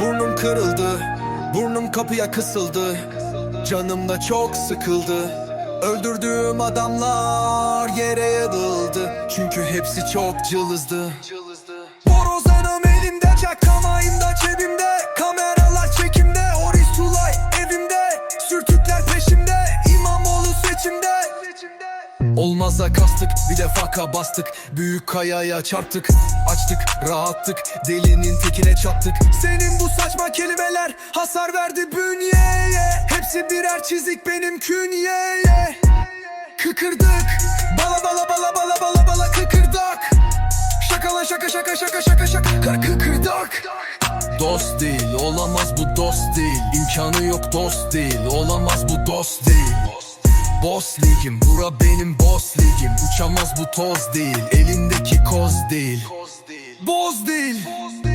Burnum kırıldı Burnum kapıya kısıldı. Canım da çok sıkıldı. Öldürdüğüm adamlar yere yığıldı. Çünkü hepsi çok cılızdı. Borazanım elimde Çakamayım da cebimde. Kameralar çekimde Oris Tulay evimde. Sürtükler peşimde İmamoğlu seçimde. Olmaza kastık bir de faka bastık. Büyük kayaya çarptık Açtık rahattık Delinin tekine çattık. Senin bu saçma kelimeler Hasar verdi bünyeye. Hepsi birer çizik benim künyeye. Kıkırdık Bala bala bala bala bala bala kıkırdak. Şaka lan şaka şaka şaka şaka şaka Kı- Kıkırdak. Dost değil olamaz bu dost değil. İmkanı yok dost değil olamaz bu dost değil. Boss ligim bura benim boss ligim. Uçamaz bu toz değil elindeki koz değil Boz değil